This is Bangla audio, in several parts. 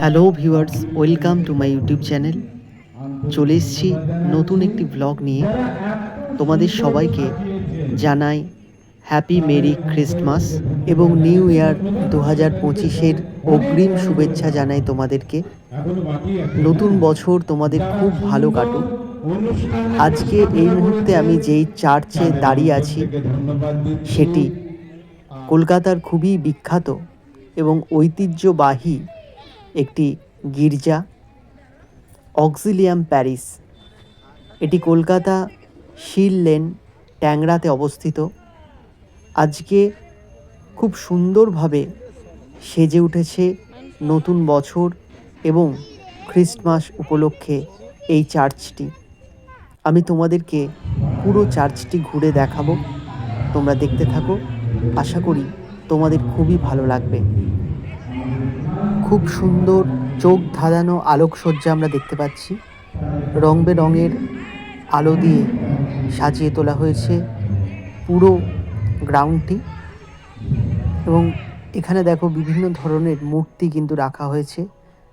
Hello viewers welcome to my YouTube channel চলে এসছি নতুন একটি ব্লগ নিয়ে। তোমাদের সবাইকে জানাই হ্যাপি মেরি ক্রিসমাস এবং নিউ ইয়ার দু হাজার পঁচিশের অগ্রিম শুভেচ্ছা জানাই তোমাদেরকে। নতুন বছর তোমাদের খুব ভালো কাটুক। আজকে এই মুহূর্তে আমি যেই চার্চে দাঁড়িয়ে আছি, সেটি কলকাতার খুবই বিখ্যাত এবং ঐতিহ্যবাহী একটি গির্জা, অক্সিলিয়াম প্যারিস। এটি কলকাতা শিল লেন ট্যাংরাতে অবস্থিত। আজকে খুব সুন্দরভাবে সেজে উঠেছে নতুন বছর এবং খ্রিস্টমাস উপলক্ষে এই চার্চটি। আমি তোমাদেরকে পুরো চার্চটি ঘুরে দেখাবো। তোমরা দেখতে থাকো। আশা করি তোমাদের খুবই ভালো লাগবে। খুব সুন্দর চোখ ধাঁধানো আলোকসজ্জা আমরা দেখতে পাচ্ছি। রং বেরঙের আলো দিয়ে সাজিয়ে তোলা হয়েছে পুরো গ্রাউন্ডটি এবং এখানে দেখো বিভিন্ন ধরনের মূর্তি কিন্তু রাখা হয়েছে।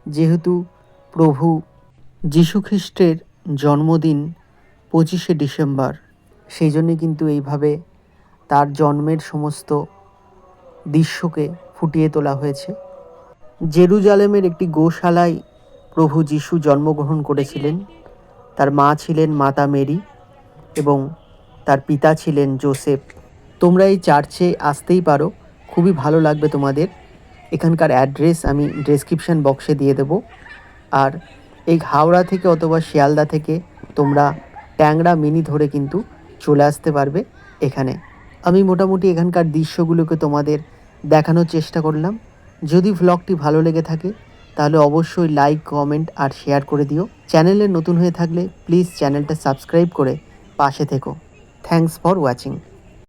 যেহেতু প্রভু যীশুখ্রিস্টের জন্মদিন পঁচিশে ডিসেম্বর, সেই জন্যে কিন্তু এইভাবে তার জন্মের সমস্ত দৃশ্যকে ফুটিয়ে তোলা হয়েছে। জেরুজালেমের একটি গোশালায় প্রভু যিশু জন্মগ্রহণ করেছিলেন। তার মা ছিলেন মাতা মেরি এবং তার পিতা ছিলেন জোসেফ। তোমরা এই চার্চে আসতেই পারো, খুবই ভালো লাগবে তোমাদের। এখানকার অ্যাড্রেস আমি ডেসক্রিপশান বক্সে দিয়ে দেব। আর এই হাওড়া থেকে অথবা শিয়ালদা থেকে তোমরা ট্যাংরা মিনি ধরে কিন্তু চলে আসতে পারবে এখানে। আমি মোটামুটি এখানকার দৃশ্যগুলোকে তোমাদের দেখানোর চেষ্টা করলাম। যদি ভ্লগটি ভালো লেগে থাকে, তাহলে অবশ্যই লাইক কমেন্ট আর শেয়ার করে দিও। চ্যানেলে নতুন হয়ে থাকলে প্লিজ চ্যানেলটা সাবস্ক্রাইব করে পাশে থেকো। Thanks for watching